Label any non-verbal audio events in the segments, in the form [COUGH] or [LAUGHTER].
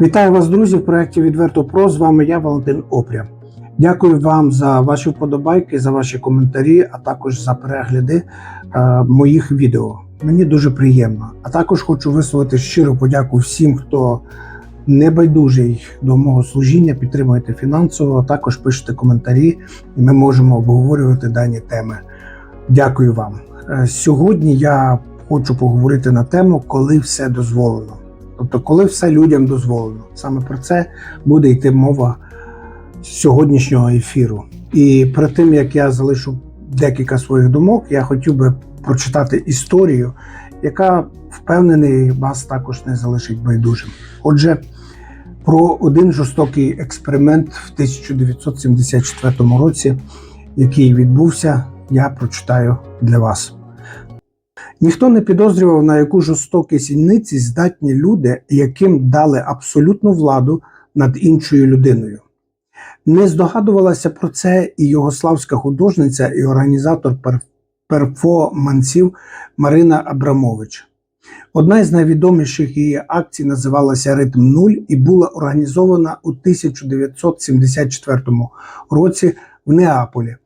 Вітаю вас, друзі, в проєкті Відверто Про. З вами я, Валентин Опря. Дякую вам за ваші вподобайки, за ваші коментарі, а також за перегляди е, моїх відео. Мені дуже приємно. А також хочу висловити щиру подяку всім, хто небайдужий до мого служіння, підтримуєте фінансово, а також пишете коментарі, і ми можемо обговорювати дані теми. Дякую вам. Е, Сьогодні я хочу поговорити на тему, коли все дозволено. Тобто, коли все людям дозволено. Саме про це буде йти мова сьогоднішнього ефіру. І перед тим як я залишу декілька своїх думок, я хотів би прочитати історію, яка впевнений вас також не залишить байдужим. Отже, про один жорстокий експеримент в 1974 році, який відбувся, я прочитаю для вас. Ніхто не підозрював, на яку жорстокі сільниці здатні люди, яким дали абсолютну владу над іншою людиною. Не здогадувалася про це і югославська художниця і організатор пер- перформансів Марина Абрамович. Одна із найвідоміших її акцій називалася Ритм Нуль і була організована у 1974 році в Неаполі.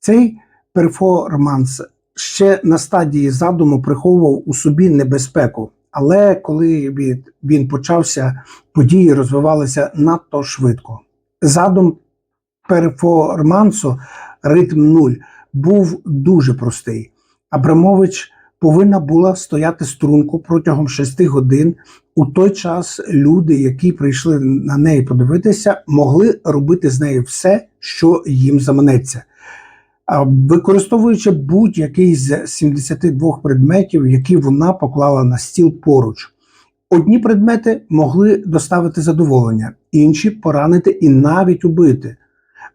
Цей перформанс ще на стадії задуму приховував у собі небезпеку, але коли він, він почався, події розвивалися надто швидко. Задум перформансу ритм нуль був дуже простий. Абрамович повинна була стояти струнку протягом шести годин. У той час люди, які прийшли на неї подивитися, могли робити з нею все, що їм заманеться. Використовуючи будь-який з 72 предметів, які вона поклала на стіл поруч. Одні предмети могли доставити задоволення, інші поранити і навіть убити.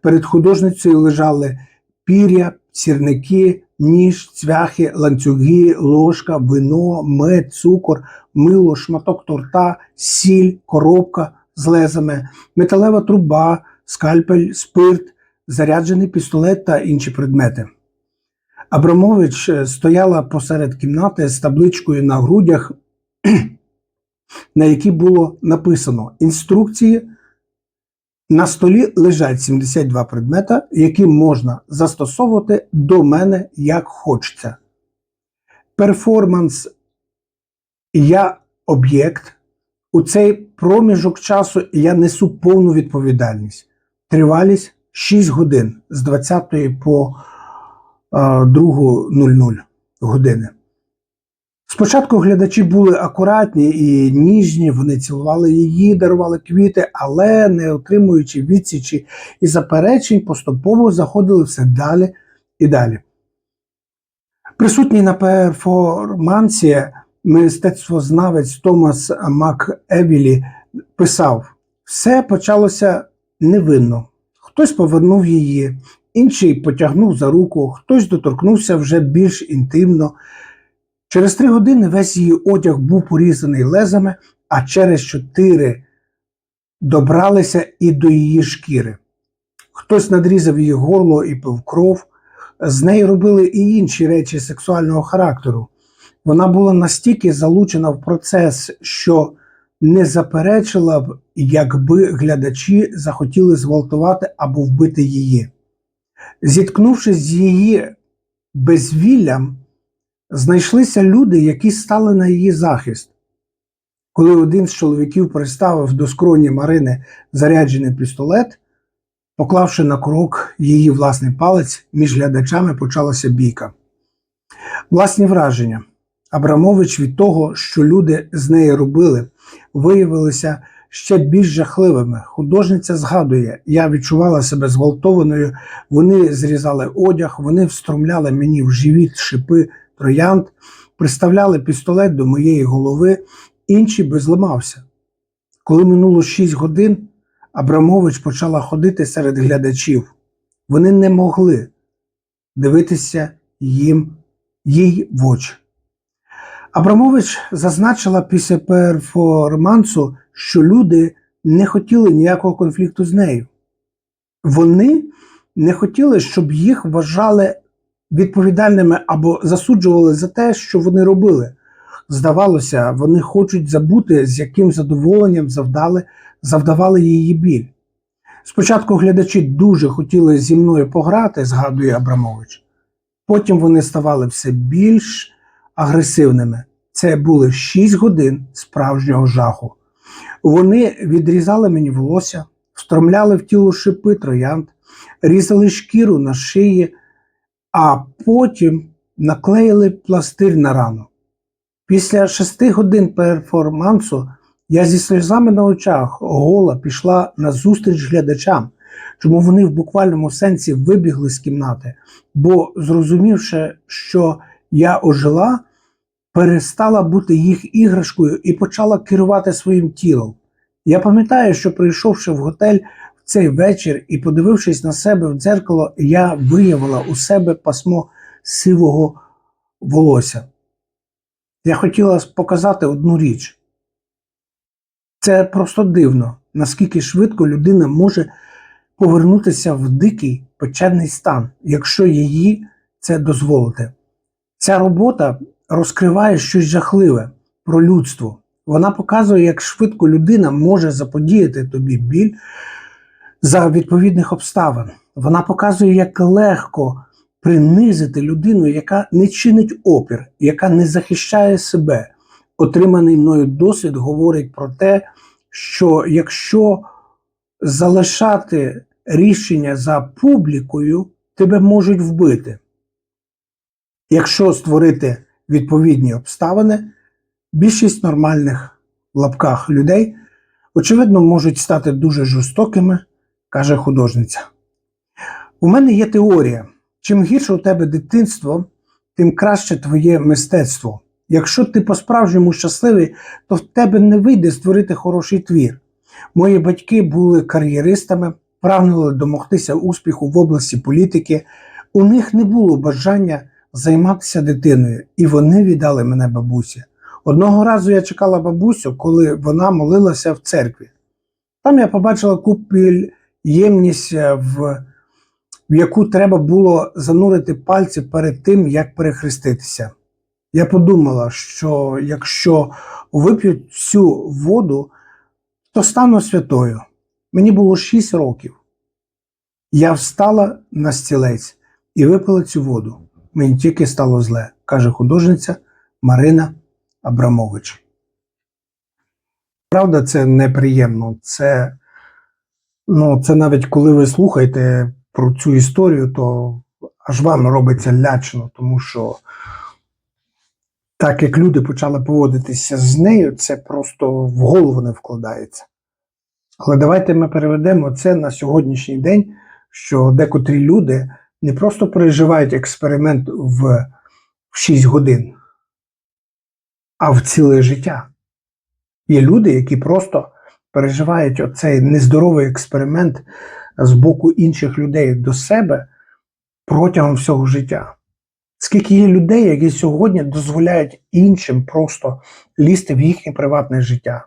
Перед художницею лежали пір'я, сірники, ніж, цвяхи, ланцюги, ложка, вино, мед, цукор, мило, шматок торта, сіль, коробка з лезами, металева труба, скальпель, спирт, заряджений пістолет та інші предмети. Абрамович е, стояла посеред кімнати з табличкою на грудях, [CLEARS THROAT] на якій було написано інструкції. На столі лежать 72 предмета, які можна застосовувати до мене як хочеться. Перформанс я об'єкт. У цей проміжок часу я несу повну відповідальність. Тривалість 6 годин з 20 по е, 2.00 години. Спочатку глядачі були акуратні і ніжні, вони цілували її, дарували квіти, але не отримуючи відсічі і заперечень, поступово заходили все далі і далі. Присутній на перформансі мистецтвознавець Томас МакЕвілі писав: все почалося невинно. Хтось повернув її, інший потягнув за руку, хтось доторкнувся вже більш інтимно. Через три години весь її одяг був порізаний лезами, а через чотири добралися і до її шкіри. Хтось надрізав її горло і пив кров. З нею робили і інші речі сексуального характеру. Вона була настільки залучена в процес, що не заперечила б, якби глядачі захотіли зґвалтувати або вбити її. Зіткнувшись з її безвіллям, знайшлися люди, які стали на її захист. Коли один з чоловіків приставив до скроні Марини заряджений пістолет, поклавши на крок її власний палець, між глядачами почалася бійка. Власні враження. Абрамович від того, що люди з нею робили, виявилися ще більш жахливими. Художниця згадує, я відчувала себе зґвалтованою, вони зрізали одяг, вони встромляли мені в живіт шипи троянд, приставляли пістолет до моєї голови, інший би зламався. Коли минуло шість годин, Абрамович почала ходити серед глядачів. Вони не могли дивитися їм їй в очі. Абрамович зазначила після перформансу, що люди не хотіли ніякого конфлікту з нею. Вони не хотіли, щоб їх вважали відповідальними або засуджували за те, що вони робили. здавалося, вони хочуть забути, з яким задоволенням завдали, завдавали її біль. Спочатку глядачі дуже хотіли зі мною пограти, згадує Абрамович. Потім вони ставали все більш агресивними. Це були 6 годин справжнього жаху. Вони відрізали мені волосся, встромляли в тіло шипи троянд, різали шкіру на шиї, а потім наклеїли пластир на рану. Після шести годин перформансу я зі сльозами на очах гола пішла на зустріч глядачам, чому вони в буквальному сенсі вибігли з кімнати, бо, зрозумівши, що я ожила, перестала бути їх іграшкою і почала керувати своїм тілом. Я пам'ятаю, що прийшовши в готель в цей вечір і подивившись на себе в дзеркало, я виявила у себе пасмо сивого волосся. Я хотіла показати одну річ. Це просто дивно, наскільки швидко людина може повернутися в дикий печерний стан, якщо її це дозволити. Ця робота розкриває щось жахливе про людство. Вона показує, як швидко людина може заподіяти тобі біль за відповідних обставин. Вона показує, як легко принизити людину, яка не чинить опір, яка не захищає себе. Отриманий мною досвід говорить про те, що якщо залишати рішення за публікою, тебе можуть вбити. Якщо створити відповідні обставини, більшість нормальних в лапках людей, очевидно, можуть стати дуже жорстокими, каже художниця. У мене є теорія: чим гірше у тебе дитинство, тим краще твоє мистецтво. Якщо ти по-справжньому щасливий, то в тебе не вийде створити хороший твір. Мої батьки були кар'єристами, прагнули домогтися успіху в області політики. У них не було бажання займатися дитиною, і вони віддали мене бабусі. Одного разу я чекала бабусю, коли вона молилася в церкві. Там я побачила купіль ємність, е, в, в яку треба було занурити пальці перед тим, як перехреститися. Я подумала, що якщо вип'ють всю воду, то стану святою. Мені було 6 років. Я встала на стілець і випила цю воду. Мені тільки стало зле, каже художниця Марина Абрамович. Правда, це неприємно. Це, ну, це навіть коли ви слухаєте про цю історію, то аж вам робиться лячно, тому що так як люди почали поводитися з нею, це просто в голову не вкладається. Але давайте ми переведемо це на сьогоднішній день, що декотрі люди не просто переживають експеримент в 6 годин, а в ціле життя. Є люди, які просто переживають оцей нездоровий експеримент з боку інших людей до себе протягом всього життя. Скільки є людей, які сьогодні дозволяють іншим просто лізти в їхнє приватне життя,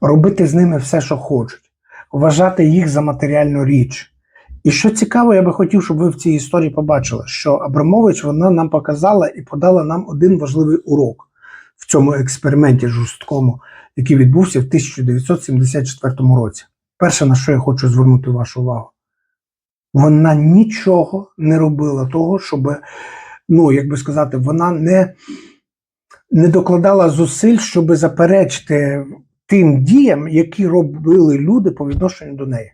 робити з ними все, що хочуть, вважати їх за матеріальну річ. І що цікаво, я би хотів, щоб ви в цій історії побачили, що Абрамович вона нам показала і подала нам один важливий урок в цьому експерименті жорсткому, який відбувся в 1974 році. Перше, на що я хочу звернути вашу увагу, вона нічого не робила того, щоб, ну, як би сказати, вона не, не докладала зусиль, щоб заперечити тим діям, які робили люди по відношенню до неї.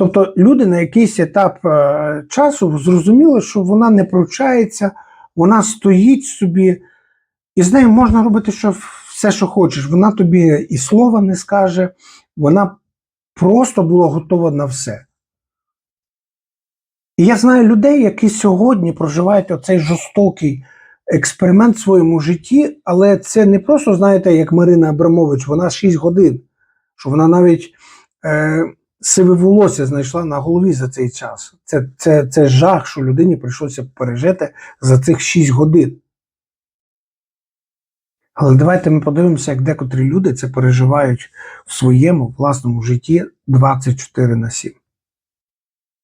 Тобто люди на якийсь етап е, часу зрозуміли, що вона не пручається, вона стоїть собі, і з нею можна робити що, все, що хочеш. Вона тобі і слова не скаже, вона просто була готова на все. І я знаю людей, які сьогодні проживають оцей жорстокий експеримент в своєму житті, але це не просто, знаєте, як Марина Абрамович, вона 6 годин, що вона навіть е, сиве волосся знайшла на голові за цей час. Це, це, це жах, що людині прийшлося пережити за цих 6 годин. Але давайте ми подивимося, як декотрі люди це переживають в своєму власному житті 24 на 7.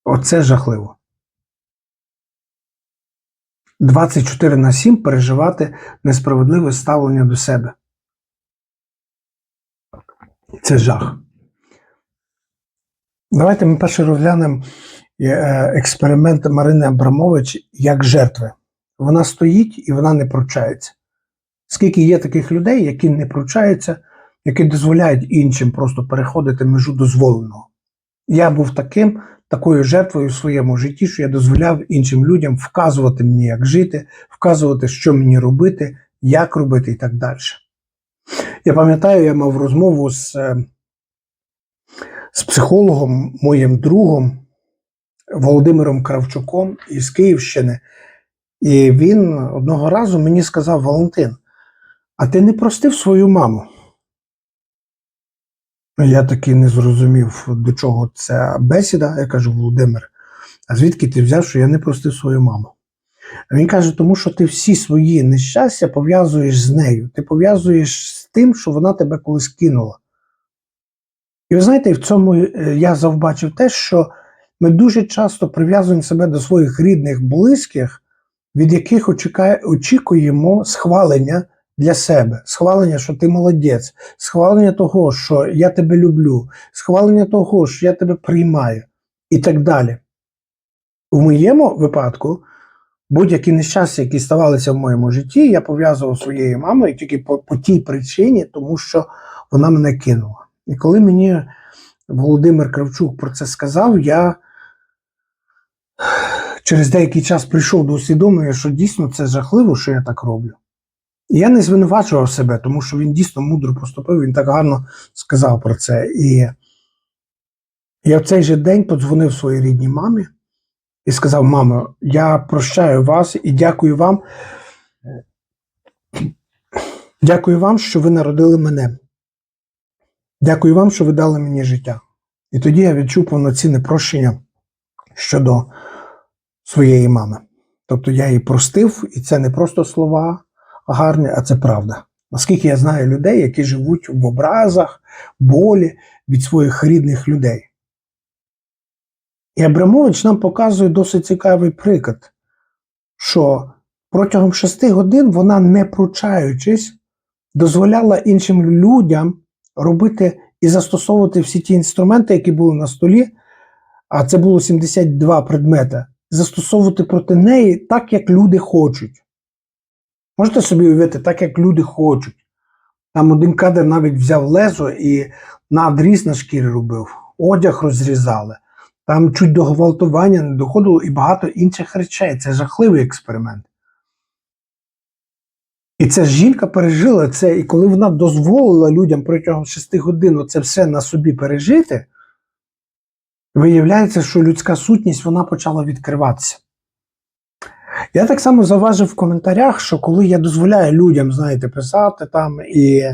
Оце жахливо. 24 на 7 переживати несправедливе ставлення до себе. Це жах. Давайте ми перше розглянемо е, експеримент Марини Абрамович як жертви. Вона стоїть і вона не пручається. Скільки є таких людей, які не пручаються, які дозволяють іншим просто переходити межу дозволеного. Я був таким, такою жертвою в своєму житті, що я дозволяв іншим людям вказувати мені, як жити, вказувати, що мені робити, як робити і так далі. Я пам'ятаю, я мав розмову з, е, з психологом, моїм другом Володимиром Кравчуком із Київщини. І він одного разу мені сказав: Валентин, а ти не простив свою маму? Я таки не зрозумів, до чого ця бесіда. Я кажу, Володимир, а звідки ти взяв, що я не простив свою маму? А він каже, тому що ти всі свої нещастя пов'язуєш з нею. Ти пов'язуєш з тим, що вона тебе колись кинула. І ви знаєте, в цьому е, я завбачив те, що ми дуже часто прив'язуємо себе до своїх рідних, близьких, від яких очікуємо схвалення для себе, схвалення, що ти молодець, схвалення того, що я тебе люблю, схвалення того, що я тебе приймаю, і так далі. У моєму випадку, будь-які нещастя, які ставалися в моєму житті, я пов'язував своєю мамою тільки по, по тій причині, тому що вона мене кинула. І коли мені Володимир Кравчук про це сказав, я через деякий час прийшов до усвідомлення, що дійсно це жахливо, що я так роблю. І я не звинувачував себе, тому що він дійсно мудро поступив, він так гарно сказав про це. І я в цей же день подзвонив своїй рідній мамі і сказав: мамо, я прощаю вас і дякую вам. Дякую вам, що ви народили мене. Дякую вам, що ви дали мені життя. І тоді я відчув повноцінне прощення щодо своєї мами. Тобто я її простив, і це не просто слова гарні, а це правда. Наскільки я знаю людей, які живуть в образах, болі від своїх рідних людей. І Абрамович нам показує досить цікавий приклад, що протягом шести годин вона, не пручаючись, дозволяла іншим людям робити і застосовувати всі ті інструменти, які були на столі, а це було 72 предмети, застосовувати проти неї так, як люди хочуть. Можете собі уявити, так, як люди хочуть. Там один кадр навіть взяв лезо і надріз на шкірі робив, одяг розрізали. Там чуть до гвалтування не доходило і багато інших речей. Це жахливий експеримент. І ця жінка пережила це, і коли вона дозволила людям протягом 6 годин це все на собі пережити, виявляється, що людська сутність вона почала відкриватися. Я так само заважив в коментарях, що коли я дозволяю людям, знаєте, писати там і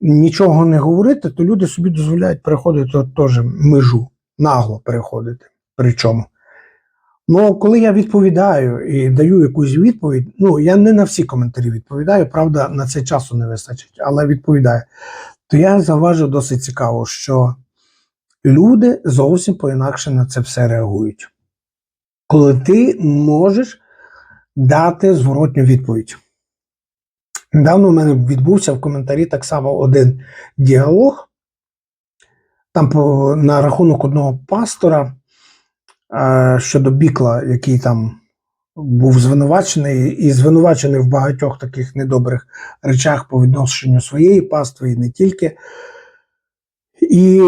нічого не говорити, то люди собі дозволяють переходити теж межу, нагло переходити. Причому. Ну, коли я відповідаю і даю якусь відповідь, ну я не на всі коментарі відповідаю, правда, на це часу не вистачить, але відповідаю, то я заважив досить цікаво, що люди зовсім по-інакше на це все реагують. Коли ти можеш дати зворотню відповідь. Недавно в мене відбувся в коментарі так само один діалог. Там по, на рахунок одного пастора щодо бікла, який там був звинувачений, і звинувачений в багатьох таких недобрих речах по відношенню своєї пастви, і не тільки. І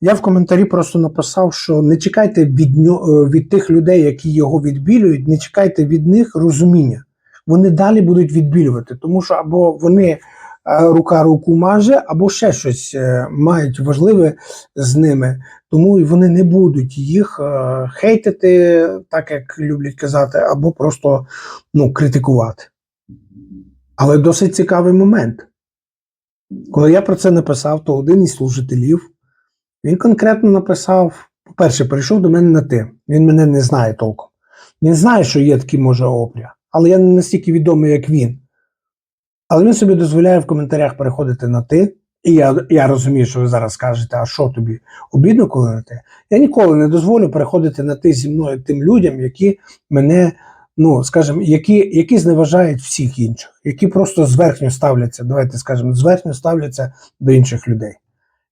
я в коментарі просто написав, що не чекайте від нього, від тих людей, які його відбілюють, не чекайте від них розуміння. Вони далі будуть відбілювати, тому що або вони е, рука руку маже, або ще щось е, мають важливе з ними, тому вони не будуть їх е, хейтити, так як люблять казати, або просто ну, критикувати. Але досить цікавий момент. Коли я про це написав, то один із служителів. Він конкретно написав: по-перше, прийшов до мене на ти. Він мене не знає толком. Він знає, що є такий може опря, але я не настільки відомий, як він. Але він собі дозволяє в коментарях переходити на ти. І я я розумію, що ви зараз скажете, а що тобі обідно, коли на ти? Я ніколи не дозволю переходити на ти зі мною тим людям, які мене ну, скажімо, які, які зневажають всіх інших, які просто зверхньо ставляться, давайте скажемо, зверхньо ставляться до інших людей.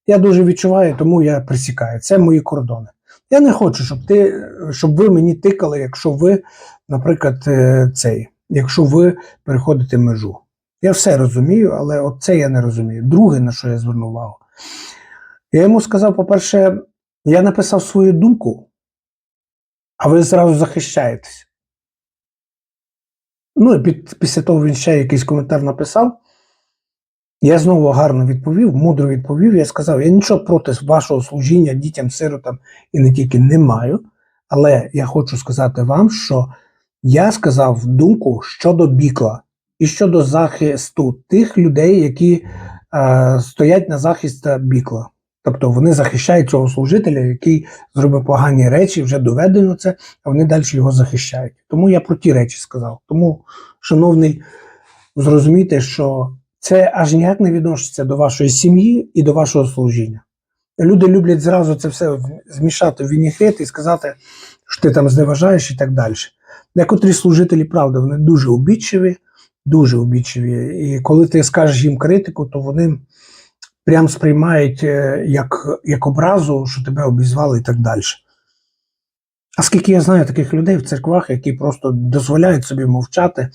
Я дуже відчуваю, тому я присікаю. Це мої кордони. Я не хочу, щоб ти, щоб ви мені тикали, якщо ви, наприклад, е, цей, якщо ви переходите межу. Я все розумію, але от це я не розумію. Друге, на що я звернув увагу. Я йому сказав, по-перше, я написав свою думку, а ви зразу захищаєтесь. Ну і під, після того він ще якийсь коментар написав. Я знову гарно відповів, мудро відповів. Я сказав, я нічого проти вашого служіння дітям, сиротам і не тільки не маю. Але я хочу сказати вам, що я сказав думку щодо бікла і щодо захисту тих людей, які е, стоять на захист бікла. Тобто вони захищають цього служителя, який зробив погані речі, вже доведено це, а вони далі його захищають. Тому я про ті речі сказав. Тому, шановний, зрозумійте, що це аж ніяк не відноситься до вашої сім'ї і до вашого служіння. Люди люблять зразу це все змішати в вінігрет і сказати, що ти там зневажаєш і так далі. Декотрі служителі, правда, вони дуже обідчиві, дуже обідчиві. І коли ти скажеш їм критику, то вони прям сприймають е, як, як образу, що тебе обізвали і так далі. А скільки я знаю таких людей в церквах, які просто дозволяють собі мовчати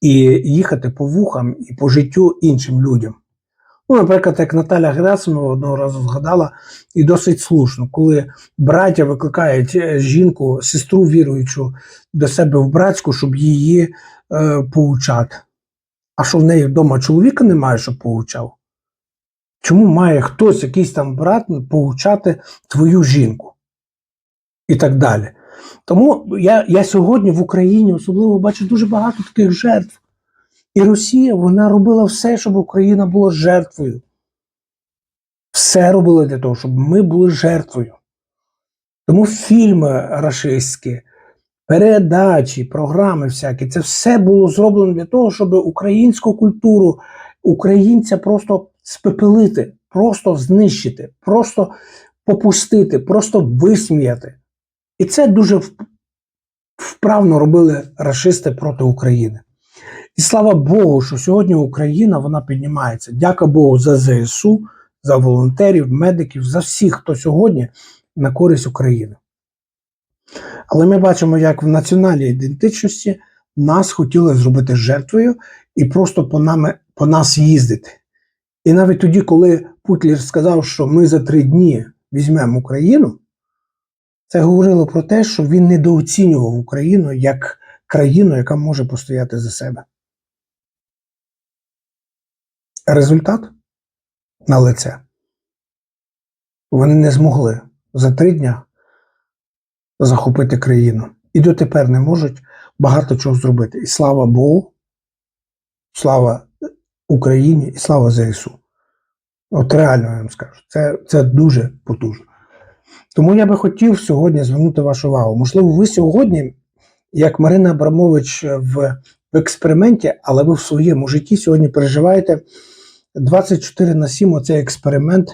і їхати по вухам і по життю іншим людям. Ну, наприклад, як Наталя Герасимова одного разу згадала, і досить слушно, коли браття викликають е, жінку, сестру віруючу до себе в братську, щоб її е, поучати. А що в неї вдома чоловіка немає, щоб поучав? Чому має хтось, якийсь там брат, поучати твою жінку? І так далі. Тому я, я сьогодні в Україні особливо бачу дуже багато таких жертв. І Росія вона робила все, щоб Україна була жертвою. Все робила для того, щоб ми були жертвою. Тому фільми рашистські, передачі, програми всякі, це все було зроблено для того, щоб українську культуру, українця просто спепелити, просто знищити, просто попустити, просто висміяти. І це дуже вправно робили рашисти проти України. І слава Богу, що сьогодні Україна вона піднімається. Дяка Богу за ЗСУ, за волонтерів, медиків, за всіх, хто сьогодні на користь України. Але ми бачимо, як в національній ідентичності нас хотіли зробити жертвою і просто по, нами, по нас їздити. І навіть тоді, коли Путлер сказав, що ми за три дні візьмемо Україну, це говорило про те, що він недооцінював Україну як країну, яка може постояти за себе. Результат на лице. Вони не змогли за три дня захопити країну. І дотепер не можуть багато чого зробити. І слава Богу, слава Україні і слава ЗСУ. От реально я вам скажу, це, це дуже потужно. Тому я би хотів сьогодні звернути вашу увагу. Можливо, ви сьогодні, як Марина Абрамович в, експерименті, але ви в своєму житті сьогодні переживаєте 24 на 7 оцей експеримент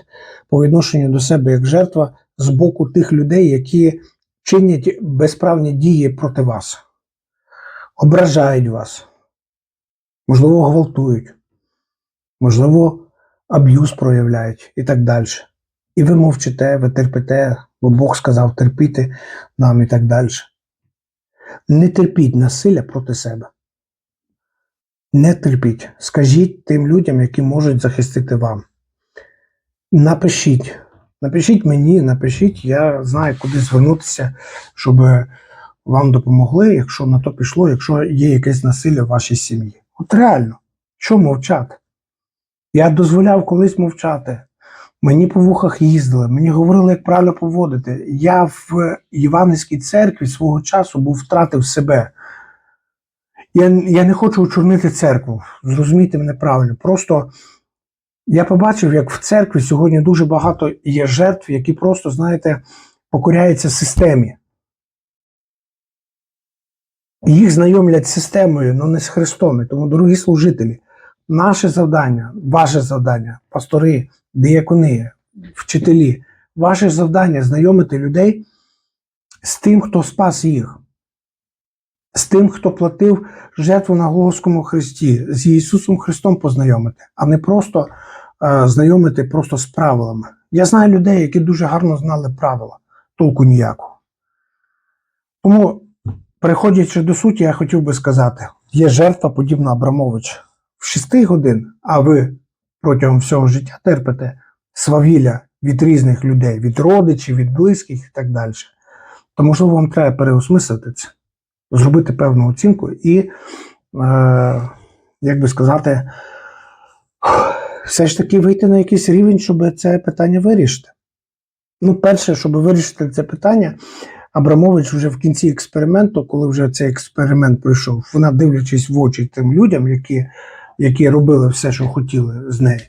по відношенню до себе як жертва з боку тих людей, які чинять безправні дії проти вас, ображають вас, можливо, гвалтують, можливо, аб'юз проявляють і так далі. І ви мовчите, ви терпите, бо Бог сказав терпіти нам і так далі. Не терпіть насилля проти себе. Не терпіть. Скажіть тим людям, які можуть захистити вам. Напишіть. Напишіть мені, напишіть, я знаю, куди звернутися, щоб вам допомогли, якщо на то пішло, якщо є якесь насилля в вашій сім'ї. От реально, що мовчати? Я дозволяв колись мовчати. Мені по вухах їздили, мені говорили, як правильно поводити. Я в Іванівській церкві свого часу був втратив себе. Я, я не хочу очорнити церкву, зрозумійте мене правильно. Просто я побачив, як в церкві сьогодні дуже багато є жертв, які просто, знаєте, покоряються системі. Їх знайомлять з системою, але не з Христом. Тому, дорогі служителі, наше завдання, ваше завдання, пастори, диякони, вчителі, ваше завдання знайомити людей з тим, хто спас їх. з тим, хто платив жертву на Голгофському хресті, з Ісусом Христом познайомити, а не просто знайомити просто з правилами. Я знаю людей, які дуже гарно знали правила, толку ніякого. Тому, переходячи до суті, я хотів би сказати: є жертва подібна Абрамович в 6 годин, а ви протягом всього життя терпите свавілля від різних людей, від родичів, від близьких і так далі. То, можливо, вам треба переосмислити це, зробити певну оцінку і, е, як би сказати, все ж таки вийти на якийсь рівень, щоб це питання вирішити. Ну, перше, щоб вирішити це питання, Абрамович вже в кінці експерименту, коли вже цей експеримент пройшов, вона дивлячись в очі тим людям, які, які робили все, що хотіли з нею,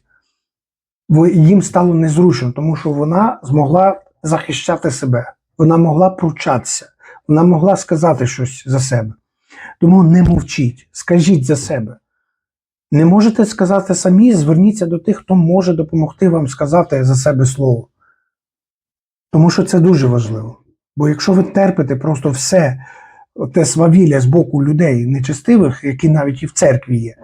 їм стало незручно, тому що вона змогла захищати себе, вона могла пручатися, вона могла сказати щось за себе. Тому не мовчіть, скажіть за себе. Не можете сказати самі, зверніться до тих, хто може допомогти вам сказати за себе слово. Тому що це дуже важливо. Бо якщо ви терпите просто все те свавілля з боку людей нечестивих, які навіть і в церкві є,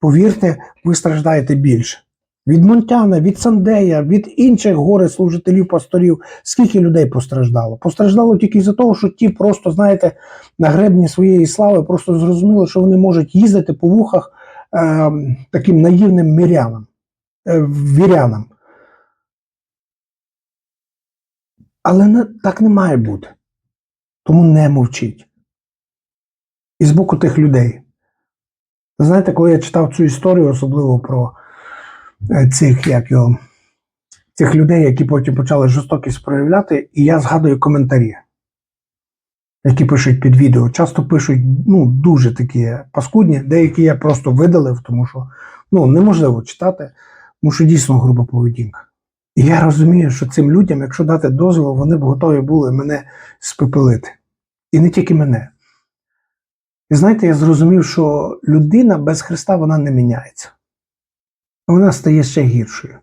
повірте, ви страждаєте більше. Від Монтяна, від Сандея, від інших горе служителів, пасторів, скільки людей постраждало? Постраждало тільки за того, що ті просто, знаєте, на гребні своєї слави просто зрозуміли, що вони можуть їздити по вухах е, таким наївним мирянам, е, вірянам. Але не, так не має бути. Тому не мовчіть. І з боку тих людей. Знаєте, коли я читав цю історію, особливо про е, цих, як його, цих людей, які потім почали жорстокість проявляти, і я згадую коментарі, які пишуть під відео. Часто пишуть ну, дуже такі паскудні, деякі я просто видалив, тому що ну, неможливо читати, тому що дійсно груба поведінка. І я розумію, що цим людям, якщо дати дозвіл, вони б готові були мене спепелити. І не тільки мене. І знаєте, я зрозумів, що людина без Христа вона не міняється. Вона стає ще гіршою.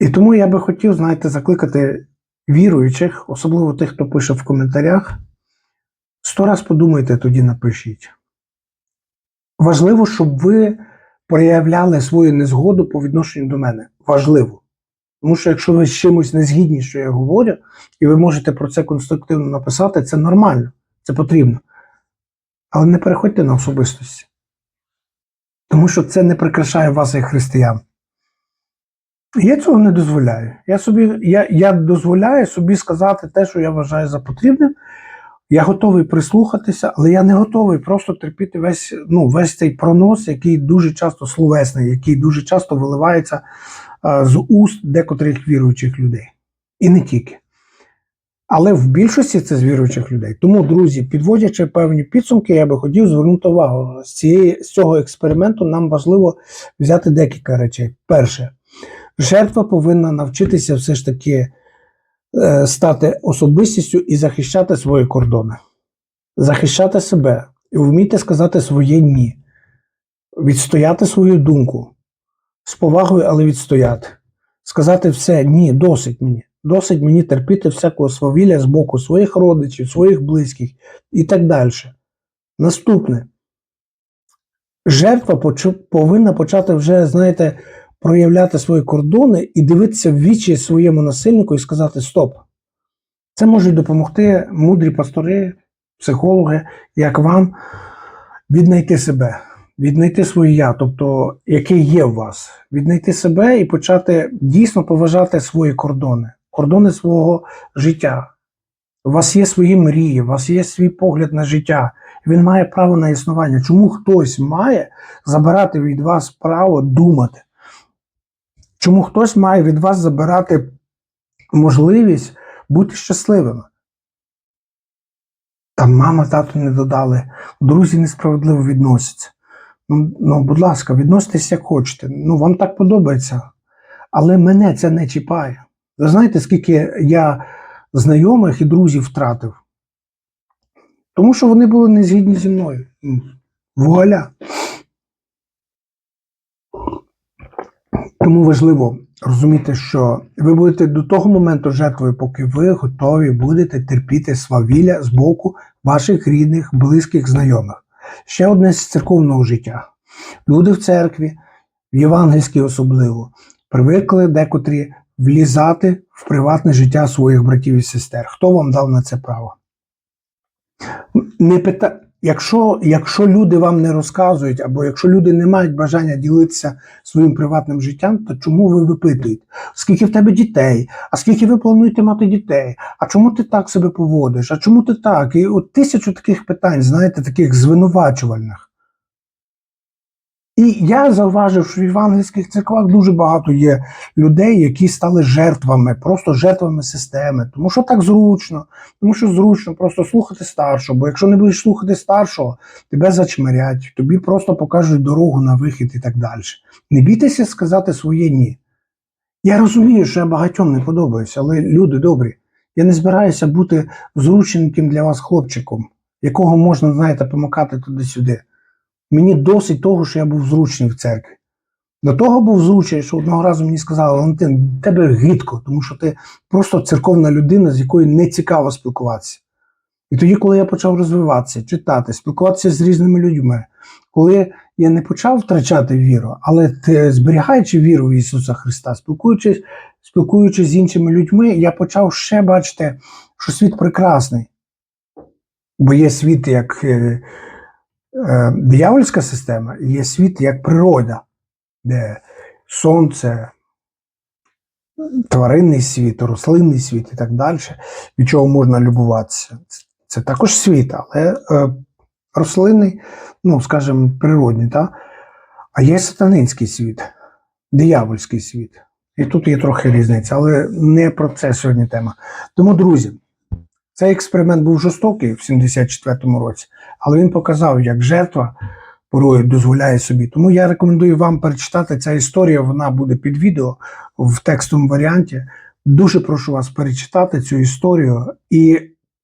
І тому я би хотів, знаєте, закликати віруючих, особливо тих, хто пише в коментарях, сто раз подумайте, тоді напишіть. Важливо, щоб ви проявляли свою незгоду по відношенню до мене. Важливо. Тому що якщо ви з чимось не згідні, що я говорю, і ви можете про це конструктивно написати, це нормально, це потрібно. Але не переходьте на особистості. Тому що це не прикрашає вас як християн. Я цього не дозволяю. Я, собі, я, я дозволяю собі сказати те, що я вважаю за потрібним. Я готовий прислухатися, але я не готовий просто терпіти весь ну, весь цей пронос, який дуже часто словесний, який дуже часто виливається а, з уст декотрих віруючих людей. І не тільки. Але в більшості це з віруючих людей. Тому, друзі, підводячи певні підсумки, я би хотів звернути увагу. З, цієї, з цього експерименту нам важливо взяти декілька речей. Перше, жертва повинна навчитися все ж таки е, стати особистістю і захищати свої кордони, захищати себе і вміти сказати своє ні, відстояти свою думку з повагою, але відстояти. Сказати все ні, досить мені. Досить мені терпіти всякого свавілля з боку своїх родичів, своїх близьких і так далі. Наступне. Жертва повинна почати вже, знаєте, проявляти свої кордони і дивитися в вічі своєму насильнику і сказати Стоп. Це можуть допомогти мудрі пастори, психологи, як вам віднайти себе, віднайти своє я, тобто яке є в вас, віднайти себе і почати дійсно поважати свої кордони, кордони свого життя. У вас є свої мрії, у вас є свій погляд на життя. Він має право на існування. Чому хтось має забирати від вас право думати? Чому хтось має від вас забирати можливість бути щасливими? Там мама, тато не додали, друзі несправедливо відносяться. Ну, ну, будь ласка, відноситесь як хочете. Ну, вам так подобається. Але мене це не чіпає. Ви знаєте, скільки я знайомих і друзів втратив? Тому що вони були не згідні зі мною. Вуаля. Тому важливо розуміти, що ви будете до того моменту жертвою, поки ви готові будете терпіти свавілля з боку ваших рідних, близьких, знайомих. Ще одне з церковного життя. Люди в церкві, в євангельській особливо, привикли декотрі влізати в приватне життя своїх братів і сестер. Хто вам дав на це право? Не пита... якщо, якщо люди вам не розказують, або якщо люди не мають бажання ділитися своїм приватним життям, то чому ви випитуєте? Скільки в тебе дітей? А скільки ви плануєте мати дітей? А чому ти так себе поводиш? А чому ти так? І от тисячу таких питань, знаєте, таких звинувачувальних. І я зауважив, що в євангельських церквах дуже багато є людей, які стали жертвами, просто жертвами системи. Тому що так зручно, тому що зручно просто слухати старшого. Бо якщо не будеш слухати старшого, тебе зачмирять, тобі просто покажуть дорогу на вихід і так далі. Не бійтеся сказати своє ні. Я розумію, що я багатьом не подобаюся, але люди добрі, я не збираюся бути зручненьким для вас хлопчиком, якого можна, знаєте, помикати туди-сюди. Мені досить того, що я був зручний в церкві. До того був зручний, що одного разу мені сказали, Валентин, тебе гидко, тому що ти просто церковна людина, з якою не цікаво спілкуватися. І тоді, коли я почав розвиватися, читати, спілкуватися з різними людьми, коли я не почав втрачати віру, але ти, зберігаючи віру в Ісуса Христа, спілкуючись, спілкуючись з іншими людьми, я почав ще бачити, що світ прекрасний. Бо є світ як е, диявольська система, є світ як природа, де сонце, тваринний світ, рослинний світ і так далі, від чого можна любуватися. Це також світ, але е, рослинний, ну, скажімо, природний, та? а є сатанинський світ, диявольський світ. І тут є трохи різниця, але не про це сьогодні тема. Тому, друзі, цей експеримент був жорстокий в 74-му році, але він показав, як жертва порою дозволяє собі. Тому я рекомендую вам перечитати ця історія. Вона буде під відео в текстовому варіанті. Дуже прошу вас перечитати цю історію і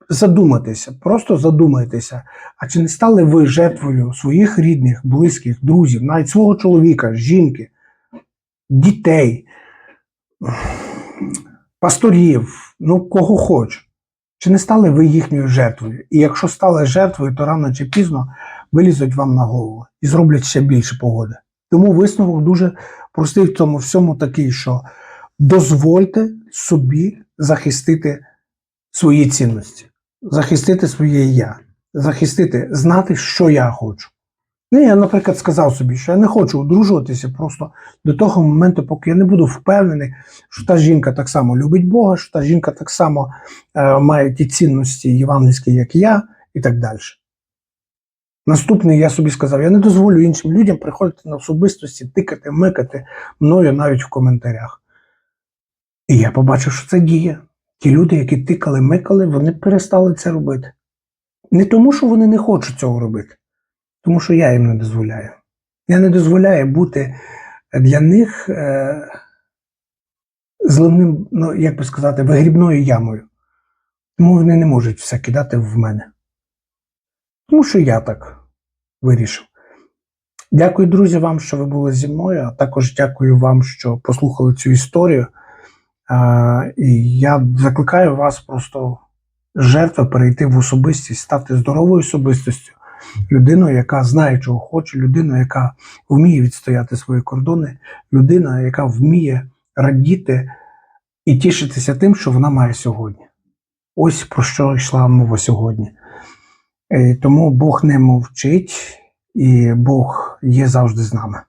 задуматися, просто задумайтеся. А чи не стали ви жертвою своїх рідних, близьких, друзів, навіть свого чоловіка, жінки, дітей, пасторів, ну кого хоч? Чи не стали ви їхньою жертвою? І якщо стали жертвою, то рано чи пізно вилізуть вам на голову і зроблять ще більше погоди. Тому висновок дуже простий в цьому всьому такий, що дозвольте собі захистити свої цінності, захистити своє я, захистити, знати, що я хочу. Ну, я, наприклад, сказав собі, що я не хочу одружуватися просто до того моменту, поки я не буду впевнений, що та жінка так само любить Бога, що та жінка так само е, має ті цінності євангельські, як я, і так далі. Наступний я собі сказав: я не дозволю іншим людям приходити на особистості, тикати, микати мною навіть в коментарях. І я побачив, що це діє. Ті люди, які тикали, микали, вони перестали це робити. Не тому, що вони не хочуть цього робити, тому що я їм не дозволяю. Я не дозволяю бути для них е, зливним, ну, як би сказати, вигрібною ямою. Тому вони не можуть все кидати в мене. Тому що я так вирішив. Дякую, друзі, вам, що ви були зі мною, а також дякую вам, що послухали цю історію. А, і я закликаю вас просто жертва перейти в особистість, стати здоровою особистістю, людиною, яка знає, чого хоче, людину, яка вміє відстояти свої кордони, людина, яка вміє радіти і тішитися тим, що вона має сьогодні. Ось про що йшла мова сьогодні. Е, Тому Бог не мовчить, і Бог є завжди з нами.